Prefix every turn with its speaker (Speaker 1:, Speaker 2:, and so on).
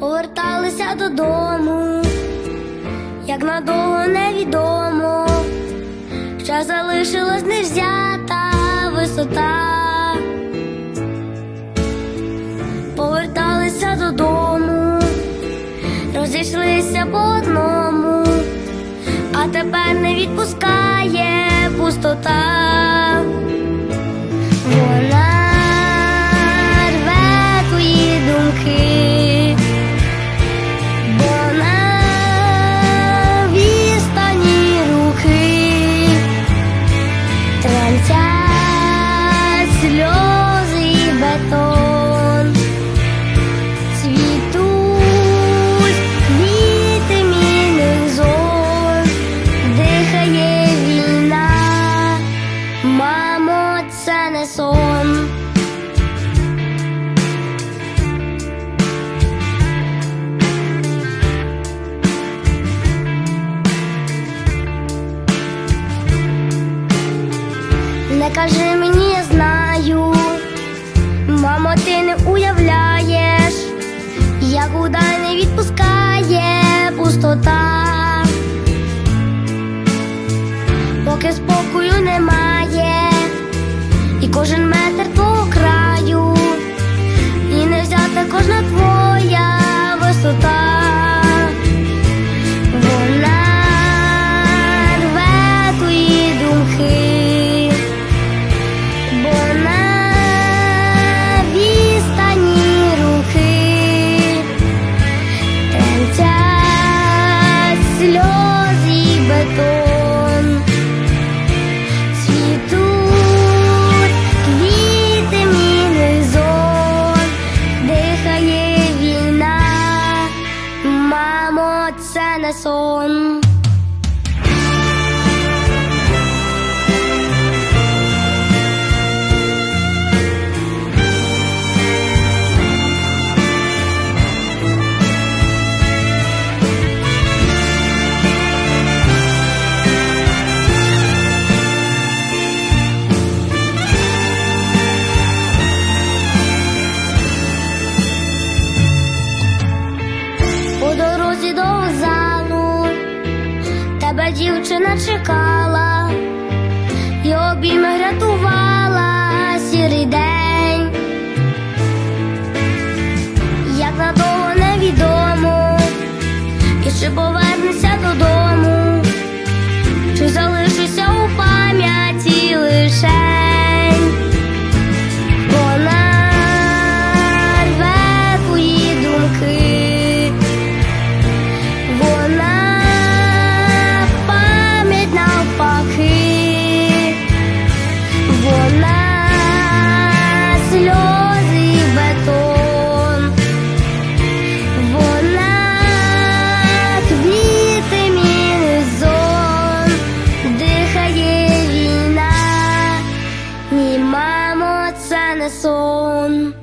Speaker 1: поверталися додому, як надовго невідомо, що залишилась невзята висота. Поверталися додому, розійшлися по одному, а тепер не відпускає пустота. Бетон, цвітуть квіти мінних зон, дихає війна, мамо, це не сон. Не кажи мені, я знаю, мамо, ти не уявляєш, як удай не відпускає пустота, поки спокою немає, і кожен метр твого бетон, цвітуть квіти мінних зон, дихає мамо, це не сон. тебе дівчина чекала, і обійми рятувала сірий день, як на того невідомо, і чи повернешся додому, чи залишишся сльози батон, вона квіти зон, дихає війна, ні мамо, це не сон.